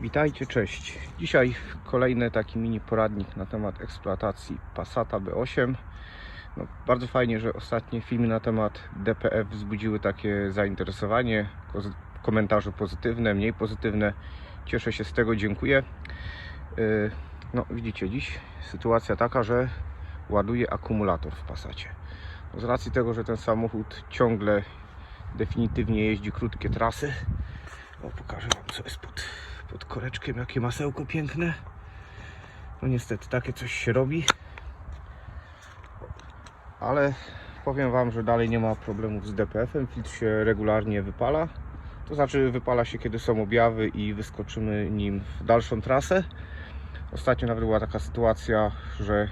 Witajcie, cześć. Dzisiaj kolejny taki mini poradnik na temat eksploatacji Passata B8. No, bardzo fajnie, że ostatnie filmy na temat DPF wzbudziły takie zainteresowanie, komentarze pozytywne, mniej pozytywne. Cieszę się z tego, dziękuję. Yy, No, widzicie, dziś sytuacja taka, że ładuje akumulator w Passacie. No, z racji tego, że ten samochód ciągle definitywnie jeździ krótkie trasy, o, pokażę Wam co jest pod, pod koreczkiem, jakie masełko piękne. No niestety takie coś się robi. Ale powiem Wam, że dalej nie ma problemów z DPF-em. Filtr się regularnie wypala. To znaczy wypala się kiedy są objawy i wyskoczymy nim w dalszą trasę. Ostatnio nawet była taka sytuacja, że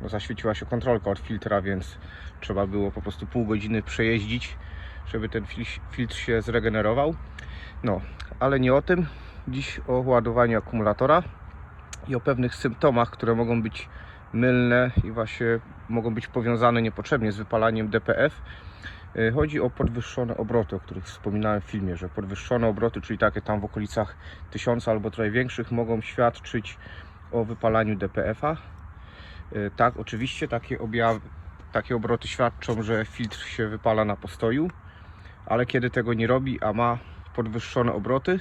no, zaświeciła się kontrolka od filtra, więc trzeba było po prostu pół godziny przejeździć, żeby ten fil- filtr się zregenerował. No, ale nie o tym. Dziś o ładowaniu akumulatora i o pewnych symptomach, które mogą być mylne i właśnie mogą być powiązane niepotrzebnie z wypalaniem DPF. Y, Chodzi o podwyższone obroty, o których wspominałem w filmie, że podwyższone obroty, czyli takie tam w okolicach 1000 albo trochę większych, mogą świadczyć o wypalaniu DPF-a. Y, Tak, oczywiście takie objawy, takie obroty świadczą, że filtr się wypala na postoju, ale kiedy tego nie robi, a ma podwyższone obroty,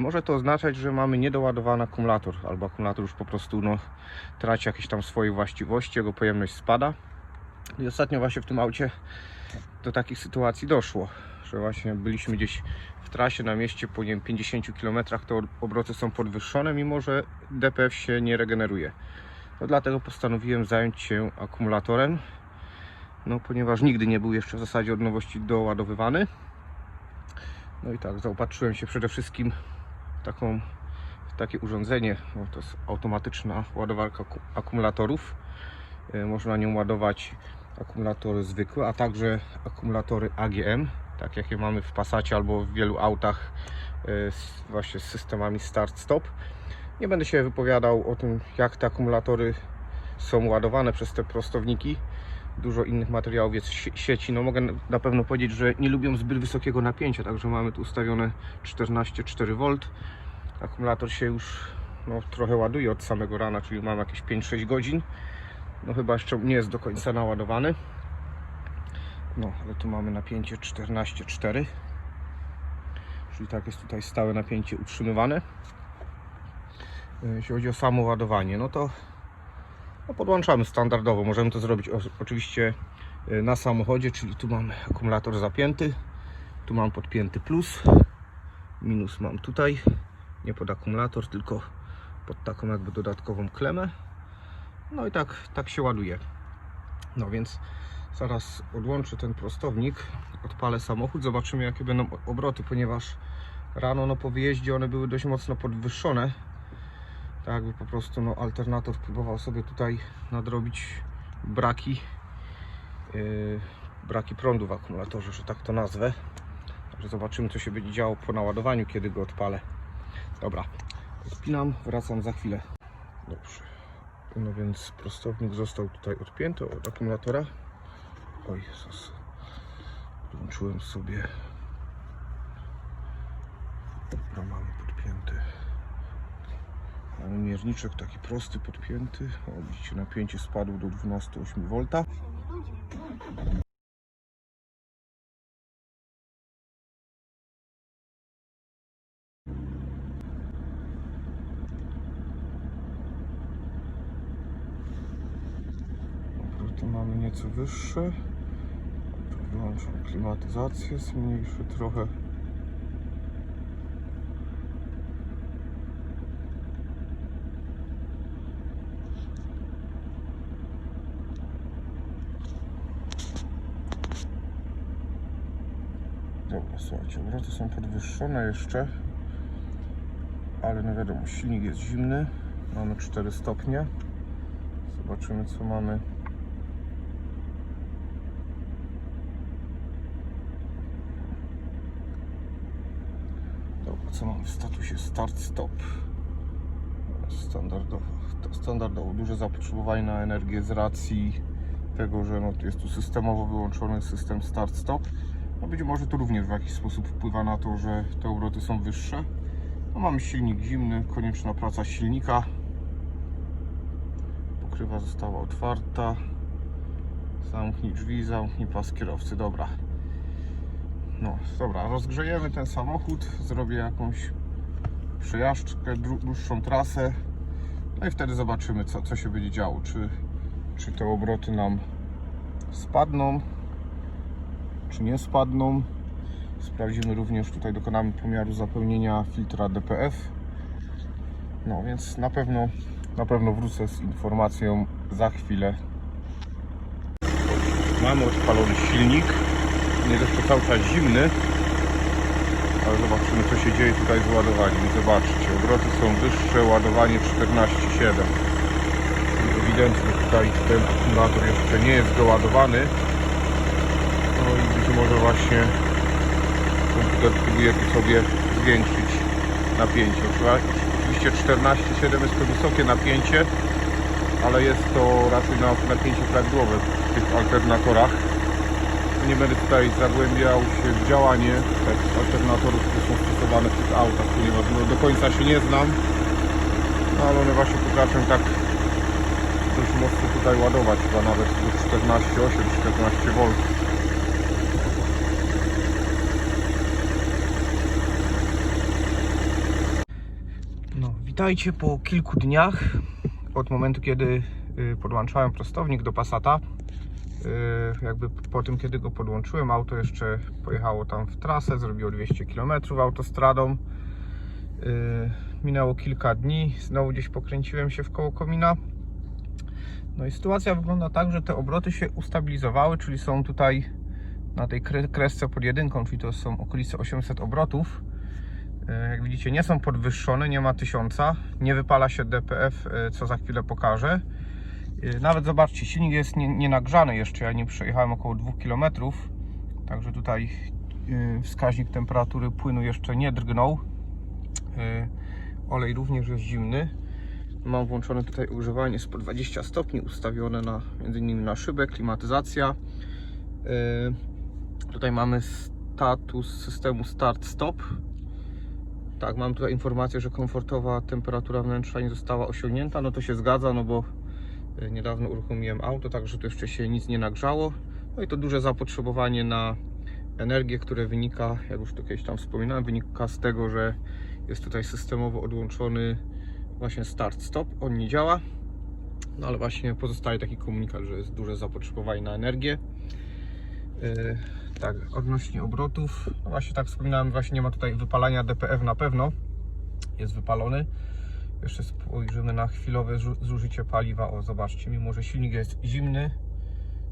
może to oznaczać, że mamy niedoładowany akumulator, albo akumulator już po prostu no, traci jakieś tam swoje właściwości, jego pojemność spada. I ostatnio właśnie w tym aucie do takich sytuacji doszło, że właśnie byliśmy gdzieś w trasie na mieście po nie wiem, 50 km, to obroty są podwyższone, mimo że DPF się nie regeneruje. No dlatego postanowiłem zająć się akumulatorem, no ponieważ nigdy nie był jeszcze w zasadzie od nowości doładowywany. No i tak, zaopatrzyłem się przede wszystkim w taką, w takie urządzenie. No to jest automatyczna ładowarka aku- akumulatorów. E, Można nią ładować akumulatory zwykłe, a także akumulatory AGM, tak jakie mamy w Passacie albo w wielu autach e, właśnie z systemami start-stop. Nie będę się wypowiadał o tym, jak te akumulatory są ładowane przez te prostowniki dużo innych materiałów jest sieci. No mogę na pewno powiedzieć, że nie lubią zbyt wysokiego napięcia, także mamy tu ustawione 14,4 V. Akumulator się już no, trochę ładuje od samego rana, czyli mam jakieś 5-6 godzin. No chyba jeszcze nie jest do końca naładowany. No, ale tu mamy napięcie 14,4 czyli tak jest tutaj stałe napięcie utrzymywane. E, Jeśli chodzi o samo ładowanie, no to no podłączamy standardowo. Możemy to zrobić oczywiście y, na samochodzie, czyli tu mamy akumulator zapięty, tu mam podpięty plus, minus mam tutaj, nie pod akumulator, tylko pod taką jakby dodatkową klemę. No i tak, tak się ładuje. No więc zaraz odłączę ten prostownik, odpalę samochód, zobaczymy jakie będą obroty, ponieważ rano no, po wyjeździe one były dość mocno podwyższone tak jakby po prostu no, alternator próbował sobie tutaj nadrobić braki yy, braki prądu w akumulatorze, że tak to nazwę. Także zobaczymy co się będzie działo po naładowaniu, kiedy go odpalę. Dobra, odpinam, wracam za chwilę. Dobrze. No więc prostownik został tutaj odpięty od akumulatora. Oj Jezus. Włączyłem sobie. Dobra, mamy podpięty Mamy mierniczek taki prosty, podpięty. O, widzicie, napięcie spadło do 12,8 V. Obroty mamy nieco wyższe. Wyłączam klimatyzację, zmniejszę trochę Dobra, słuchajcie, obroty są podwyższone jeszcze, ale no wiadomo, silnik jest zimny, mamy 4 stopnie. Zobaczymy co mamy. Dobra, co mamy w statusie start-stop? Standardowo, standardowo duże zapotrzebowanie na energię z racji tego, że no, jest tu systemowo wyłączony system start-stop. No być może to również w jakiś sposób wpływa na to, że te obroty są wyższe. No, mamy silnik zimny, konieczna praca silnika. Pokrywa została otwarta. Zamknij drzwi, zamknij pas kierowcy. Dobra. No, dobra, rozgrzejemy ten samochód, zrobię jakąś przejażdżkę, dłuższą trasę. No i wtedy zobaczymy, co, co się będzie działo. Czy, czy te obroty nam spadną, czy nie spadną. Sprawdzimy również, tutaj dokonamy pomiaru zapełnienia filtra DPF. No więc na pewno, na pewno wrócę z informacją za chwilę. Mamy odpalony silnik. Nie to cały czas zimny, ale zobaczymy co się dzieje tutaj z ładowaniem. Zobaczcie, obroty są wyższe, ładowanie 14,7. Ewidentnie tutaj ten akumulator jeszcze nie jest doładowany. Być może właśnie komputer próbuje tu sobie zwiększyć napięcie. Oczywiście 14,7 jest to wysokie napięcie, ale jest to raczej na napięcie prawidłowe w tych alternatorach. Nie będę tutaj zagłębiał się w działanie tych alternatorów, które są stosowane w tych autach, ponieważ no, do końca się nie znam, no, ale one właśnie potrafią tak dość mocno tutaj ładować, chyba nawet do 14,8, 14 V. No, witajcie po kilku dniach od momentu, kiedy y, podłączałem prostownik do Passata. Y, Jakby po tym, kiedy go podłączyłem, auto jeszcze pojechało tam w trasę, zrobiło 200 km autostradą. Y, Minęło kilka dni, znowu gdzieś pokręciłem się w koło komina. No i sytuacja wygląda tak, że te obroty się ustabilizowały, czyli są tutaj na tej kre- kresce pod jedynką, czyli to są okolice 800 obrotów. E, Jak widzicie, nie są podwyższone, nie ma 1000, nie wypala się DPF, e, co za chwilę pokażę. E, Nawet zobaczcie, silnik jest nie, nie jeszcze, ja nie przejechałem około 2 km, także tutaj wskaźnik temperatury płynu jeszcze nie drgnął. Olej również jest zimny. Mam włączone tutaj ogrzewanie 120 stopni, ustawione na między innymi na szybę, klimatyzacja. Tutaj mamy status systemu start-stop. Tak, mam tutaj informację, że komfortowa temperatura wnętrza nie została osiągnięta. No to się zgadza, no bo y, niedawno uruchomiłem auto, także tu jeszcze się nic nie nagrzało. No i to duże zapotrzebowanie na energię, które wynika, jak już tu kiedyś tam wspominałem, wynika z tego, że jest tutaj systemowo odłączony właśnie start-stop. On nie działa, no ale właśnie pozostaje taki komunikat, że jest duże zapotrzebowanie na energię. Tak, odnośnie obrotów, no właśnie tak wspominałem, właśnie nie ma tutaj wypalania DPF na pewno, jest wypalony. Jeszcze spojrzymy na chwilowe zu- zużycie paliwa. O, zobaczcie, mimo że silnik jest zimny,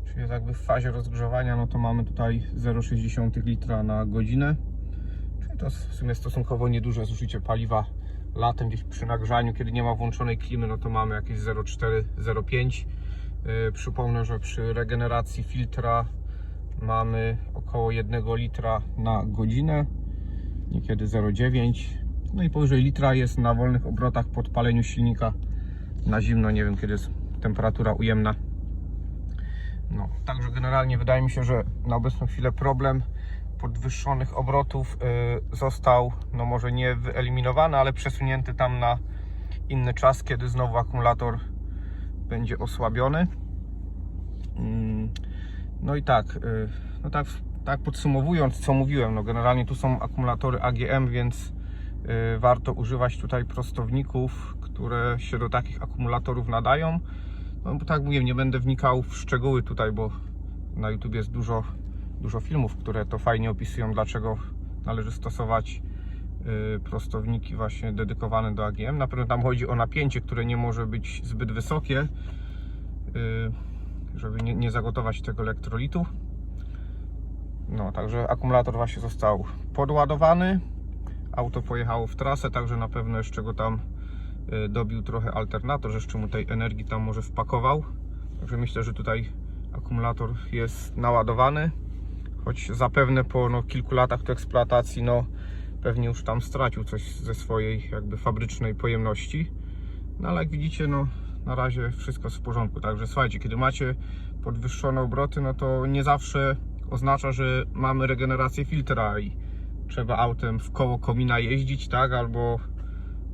czyli jest jakby w fazie rozgrzewania, no to mamy tutaj 0,6 litra na godzinę. Czyli to jest w sumie stosunkowo nieduże zużycie paliwa latem gdzieś przy nagrzaniu, kiedy nie ma włączonej klimy, no to mamy jakieś 0,4-0,5. Yy, Przypomnę, że przy regeneracji filtra mamy około 1 litra na godzinę, niekiedy 0,9. No i powyżej litra jest na wolnych obrotach po odpaleniu silnika na zimno, nie wiem kiedy jest temperatura ujemna. No, także generalnie wydaje mi się, że na obecną chwilę problem podwyższonych obrotów y, został, no może nie wyeliminowany, ale przesunięty tam na inny czas, kiedy znowu akumulator będzie osłabiony. No i tak, y, no tak, tak podsumowując, co mówiłem, no generalnie tu są akumulatory AGM, więc y, warto używać tutaj prostowników, które się do takich akumulatorów nadają. No bo tak mówiłem, nie będę wnikał w szczegóły tutaj, bo na YouTube jest dużo, dużo filmów, które to fajnie opisują, dlaczego należy stosować y, prostowniki właśnie dedykowane do AGM. Na pewno tam chodzi o napięcie, które nie może być zbyt wysokie, żeby nie, nie zagotować tego elektrolitu. No, także akumulator właśnie został podładowany. Auto pojechało w trasę, także na pewno jeszcze go tam y, dobił trochę alternator, że jeszcze mu tej energii tam może wpakował. Także myślę, że tutaj akumulator jest naładowany. Choć zapewne po no, kilku latach tu eksploatacji, no pewnie już tam stracił coś ze swojej jakby fabrycznej pojemności. No ale jak widzicie, no na razie wszystko jest w porządku. Także słuchajcie, kiedy macie podwyższone obroty, no to nie zawsze oznacza, że mamy regenerację filtra i trzeba autem w koło komina jeździć, tak? Albo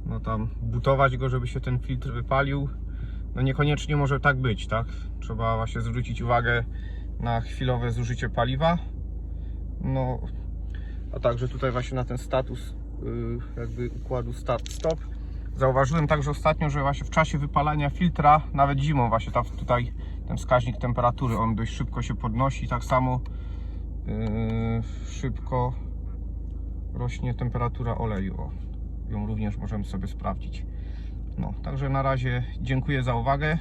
no tam butować go, żeby się ten filtr wypalił. No niekoniecznie może tak być, tak? Trzeba właśnie zwrócić uwagę na chwilowe zużycie paliwa. No, a także tutaj właśnie na ten status yy, jakby układu start-stop. Zauważyłem także ostatnio, że właśnie w czasie wypalania filtra, nawet zimą właśnie ta, tutaj ten wskaźnik temperatury, on dość szybko się podnosi, tak samo yy, szybko rośnie temperatura oleju. O, ją również możemy sobie sprawdzić. No, także na razie dziękuję za uwagę.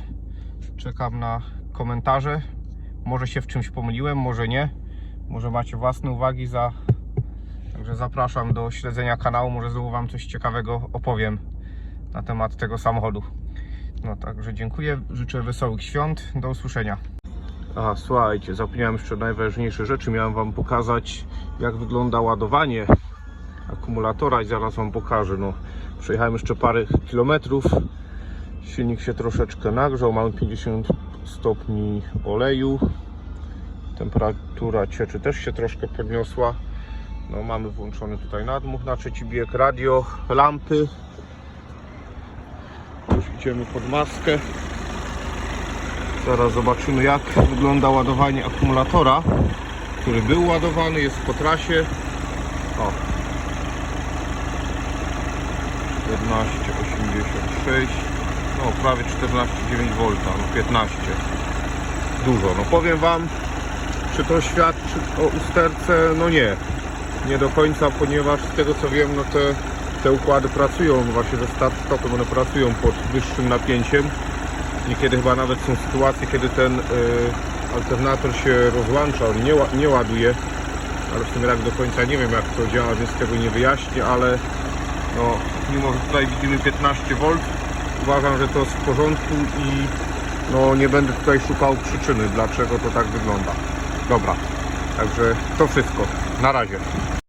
Czekam na komentarze. Może się w czymś pomyliłem, może nie. Może macie własne uwagi za. Także zapraszam do śledzenia kanału. Może znowu Wam coś ciekawego opowiem na temat tego samochodu. No także dziękuję. Życzę wesołych świąt. Do usłyszenia. Aha, słuchajcie, zapomniałem jeszcze najważniejsze rzeczy. Miałem Wam pokazać, jak wygląda ładowanie akumulatora i zaraz Wam pokażę. No, przejechałem jeszcze parę kilometrów. Silnik się troszeczkę nagrzał. Mamy 50 stopni oleju. Temperatura cieczy też się troszkę podniosła. No, mamy włączony tutaj nadmuch na trzeci bieg, radio, lampy. Idziemy pod maskę. Zaraz zobaczymy jak wygląda ładowanie akumulatora, który był ładowany, jest po trasie. O. 14,86 no prawie 14,9 V, no 15 dużo, no powiem Wam czy to świadczy o usterce, no nie nie do końca, ponieważ z tego co wiem, no te, te układy pracują właśnie ze start-stopem, one pracują pod wyższym napięciem Niekiedy chyba nawet są sytuacje, kiedy ten y, alternator się rozłącza, on nie, nie ładuje, ale w sumie tak do końca nie wiem jak to działa, więc tego nie wyjaśnię, ale no, mimo że tutaj widzimy 15 V, uważam, że to jest w porządku i no, nie będę tutaj szukał przyczyny, dlaczego to tak wygląda. Dobra, także to wszystko. Na razie.